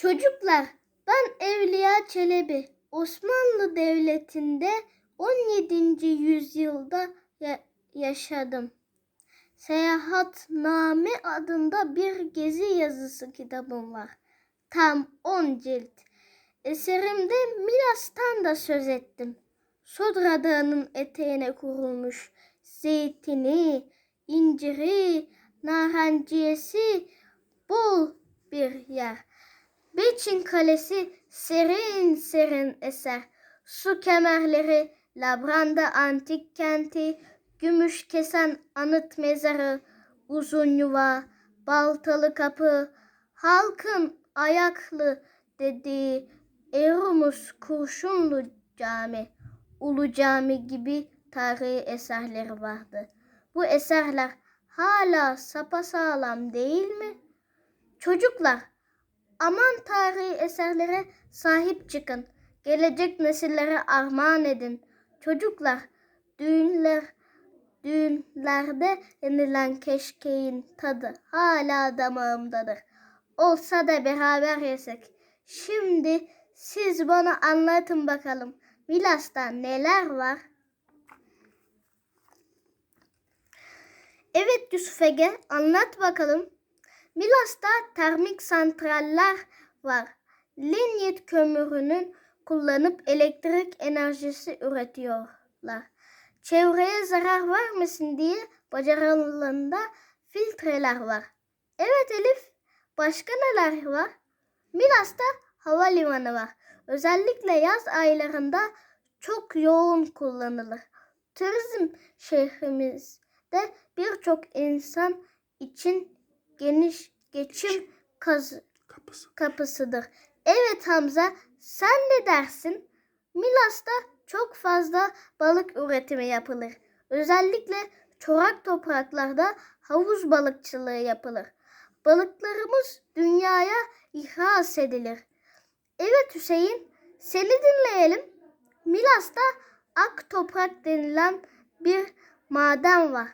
Çocuklar, ben Evliya Çelebi. Osmanlı Devleti'nde 17. yüzyılda ya- yaşadım. Seyahatname adında bir gezi yazısı kitabım var. Tam 10 cilt. Eserimde Milas'tan da söz ettim. Sodra Dağı'nın eteğine kurulmuş zeytini, inciri, narenciyesi bol bir yer. Beçin Kalesi serin serin eser. Su kemerleri, Labranda antik kenti, gümüş kesen anıt mezarı, uzun yuva, baltalı kapı, halkın ayaklı dediği Erumus Kurşunlu Cami, Ulu Cami gibi tarihi eserleri vardı. Bu eserler hala sapasağlam değil mi? Çocuklar, aman tarihi eserlere sahip çıkın. Gelecek nesillere armağan edin. Çocuklar, düğünler, düğünlerde yenilen keşkeğin tadı hala damağımdadır. Olsa da beraber yesek. Şimdi siz bana anlatın bakalım. Milas'ta neler var? Evet Yusuf Ege, anlat bakalım. Milas'ta termik santraller var. Linyit kömürünün kullanıp elektrik enerjisi üretiyorlar. Çevreye zarar vermesin diye bacalarında filtreler var. Evet Elif, başka neler var? Milas'ta havalimanı var. Özellikle yaz aylarında çok yoğun kullanılır. Turizm şehrimizde birçok insan için geniş geçim kazı Kapısı. kapısıdır. Evet Hamza, sen ne dersin? Milas'ta çok fazla balık üretimi yapılır. Özellikle çorak topraklarda havuz balıkçılığı yapılır. Balıklarımız dünyaya ihraç edilir. Evet Hüseyin, seni dinleyelim. Milas'ta ak toprak denilen bir maden var.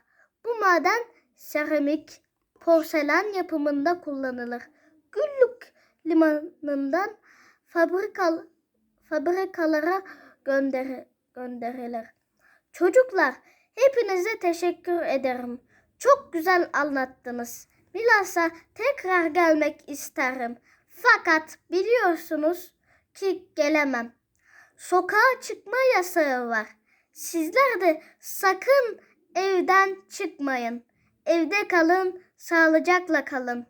Bu maden seramik, porselen yapımında kullanılır. Güllük limanından fabrikal, fabrikalara gönder, gönderilir. Çocuklar, hepinize teşekkür ederim. Çok güzel anlattınız. Milas'a tekrar gelmek isterim. Fakat biliyorsunuz ki gelemem. Sokağa çıkma yasağı var. Sizler de sakın evden çıkmayın. Evde kalın, sağlıcakla kalın.